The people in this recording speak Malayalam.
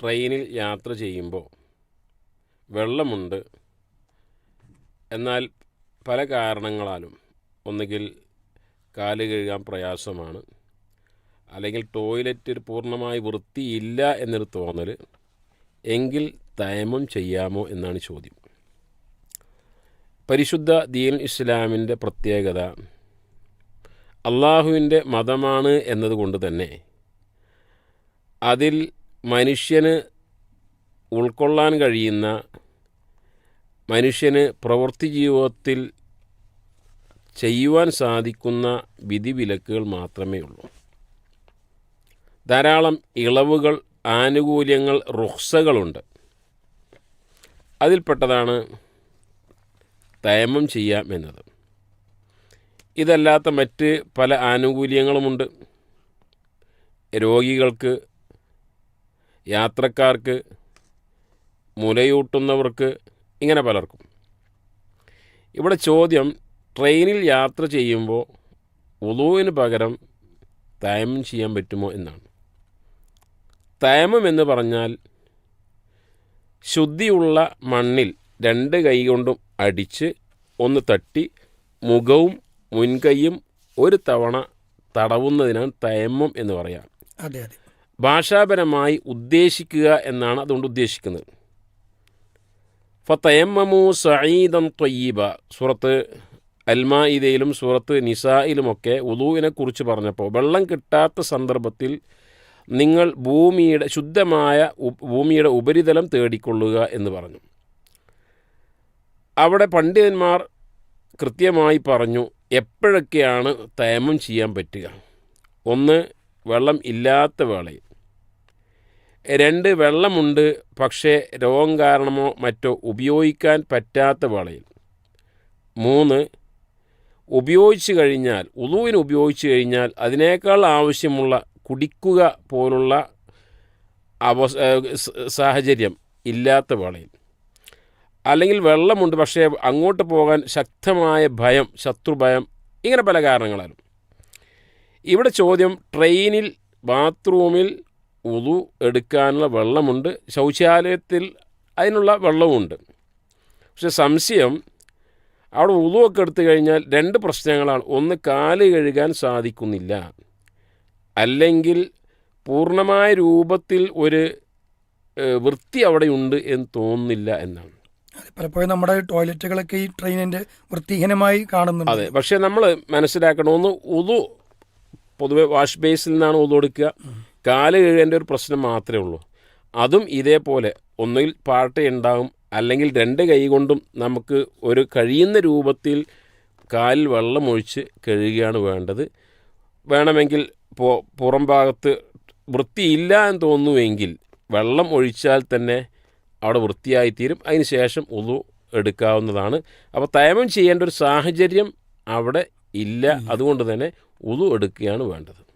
ട്രെയിനിൽ യാത്ര ചെയ്യുമ്പോൾ വെള്ളമുണ്ട്. എന്നാൽ പല കാരണങ്ങളാലും ഒന്നുകിൽ കാൽ കഴുകാൻ പ്രയാസമാണ്. അല്ലെങ്കിൽ ടോയ്ലറ്റ് പൂർണമായി വൃത്തിയില്ല എന്നൊരു തോന്നൽ എങ്കിൽ തയമം ചെയ്യാമോ എന്നാണ് ചോദ്യം. പരിശുദ്ധ ദീൻ ഇസ്ലാമിന്റെ പ്രത്യേകത അള്ളാഹുവിന്റെ മതമാണ് എന്നതുകൊണ്ട് തന്നെ അതിൽ മനുഷ്യന് ഉൾക്കൊള്ളാൻ കഴിയുന്ന മനുഷ്യന് പ്രവൃത്തി ജീവിതത്തിൽ ചെയ്യുവാൻ സാധിക്കുന്ന വിധിവിലക്കുകൾ മാത്രമേ ഉള്ളൂ. ധാരാളം ഇളവുകൾ ആനുകൂല്യങ്ങൾ റുഹ്സകളുണ്ട് അതിൽപ്പെട്ടതാണ് തയമം ചെയ്യാം എന്നത്. ഇതല്ലാത്ത മറ്റ് പല ആനുകൂല്യങ്ങളുമുണ്ട്. രോഗികൾക്ക് യാത്രക്കാർക്ക് മുലയൂട്ടുന്നവർക്ക് ഇങ്ങനെ പലർക്കും. ഇവിടെ ചോദ്യം ട്രെയിനിൽ യാത്ര ചെയ്യുമ്പോൾ ഉളുവിന് പകരം തയമം ചെയ്യാൻ പറ്റുമോ എന്നാണ്. തയമം എന്ന് പറഞ്ഞാൽ ശുദ്ധിയുള്ള മണ്ണിൽ രണ്ട് കൈ കൊണ്ടും അടിച്ച് ഒന്ന് തട്ടി മുഖവും മുൻകൈയും ഒരു തവണ തടവുന്നതിനാണ് തയമ്മം എന്ന് പറയാം. അതെ അതെ. ഭാഷാപരമായി ഉദ്ദേശിക്കുക എന്നാണ് അതുകൊണ്ട് ഉദ്ദേശിക്കുന്നത്. ഫത്തയമ്മമു സയീദം ത്വയ്യീബ. സൂറത്ത് അൽമായിദയിലും സൂറത്ത് നിസായിലുമൊക്കെ ഉദുവിനെ കുറിച്ച് പറഞ്ഞപ്പോൾ വെള്ളം കിട്ടാത്ത സന്ദർഭത്തിൽ നിങ്ങൾ ഭൂമിയുടെ ശുദ്ധമായ ഭൂമിയുടെ ഉപരിതലം തേടിക്കൊള്ളുക എന്ന് പറഞ്ഞു. അവിടെ പണ്ഡിതന്മാർ കൃത്യമായി പറഞ്ഞു എപ്പോഴൊക്കെയാണ് തയമം ചെയ്യാൻ പറ്റുക? ഒന്ന് വെള്ളം ഇല്ലാത്ത വേളയിൽ. രണ്ട് വെള്ളമുണ്ട് പക്ഷേ രോഗം കാരണമോ മറ്റോ ഉപയോഗിക്കാൻ പറ്റാത്ത വേളയിൽ. മൂന്ന് ഉപയോഗിച്ചു കഴിഞ്ഞാൽ ഉളുവിന് ഉപയോഗിച്ചു കഴിഞ്ഞാൽ അതിനേക്കാൾ ആവശ്യമുള്ള കുടിക്കുക പോലുള്ള അവ സാഹചര്യം ഇല്ലാത്ത വേളയിൽ. അല്ലെങ്കിൽ വെള്ളമുണ്ട് പക്ഷേ അങ്ങോട്ട് പോകാൻ ശക്തമായ ഭയം ശത്രുഭയം ഇങ്ങനെ പല കാരണങ്ങളാലും. ഇവിടെ ചോദ്യം ട്രെയിനിൽ ബാത്റൂമിൽ ഉതു എടുക്കാനുള്ള വെള്ളമുണ്ട്. ശൗചാലയത്തിൽ അതിനുള്ള വെള്ളമുണ്ട് പക്ഷെ സംശയം അവിടെ ഉതുവൊക്കെ എടുത്തു കഴിഞ്ഞാൽ രണ്ട് പ്രശ്നങ്ങളാണ്. ഒന്ന് കാൽ കഴുകാൻ സാധിക്കുന്നില്ല. അല്ലെങ്കിൽ പൂർണമായ രൂപത്തിൽ ഒരു വൃത്തി അവിടെയുണ്ട് എന്ന് തോന്നുന്നില്ല എന്നാണ്. പലപ്പോഴും നമ്മുടെ ടോയ്ലറ്റുകളൊക്കെ ഈ ട്രെയിനിന്റെ വൃത്തിഹീനമായി കാണുന്നുണ്ട്. അതെ പക്ഷേ നമ്മൾ മനസ്സിലാക്കണം ഒന്ന് ഉതു പൊതുവെ വാഷ് ബേസിൽ നിന്നാണ് ഉതു എടുക്കുക. കാൽ കഴുകേണ്ട ഒരു പ്രശ്നം മാത്രമേ ഉള്ളൂ. അതും ഇതേപോലെ ഒന്നുകിൽ ഉണ്ടാവും അല്ലെങ്കിൽ രണ്ട് കൈ കൊണ്ടും നമുക്ക് ഒരു കഴിയുന്ന രൂപത്തിൽ കാലിൽ വെള്ളമൊഴിച്ച് കഴുകുകയാണ് വേണ്ടത്. വേണമെങ്കിൽ പു- പുറം ഭാഗത്ത് വൃത്തിയില്ല എന്ന് തോന്നുമെങ്കിൽ വെള്ളം ഒഴിച്ചാൽ തന്നെ അവിടെ വൃത്തിയായിത്തീരും. അതിന് ശേഷം ഉതു എടുക്കാവുന്നതാണ്. അപ്പോൾ തയമം ചെയ്യേണ്ട ഒരു സാഹചര്യം അവിടെ ഇല്ല. അതുകൊണ്ട് തന്നെ ഉതു എടുക്കുകയാണ് വേണ്ടത്.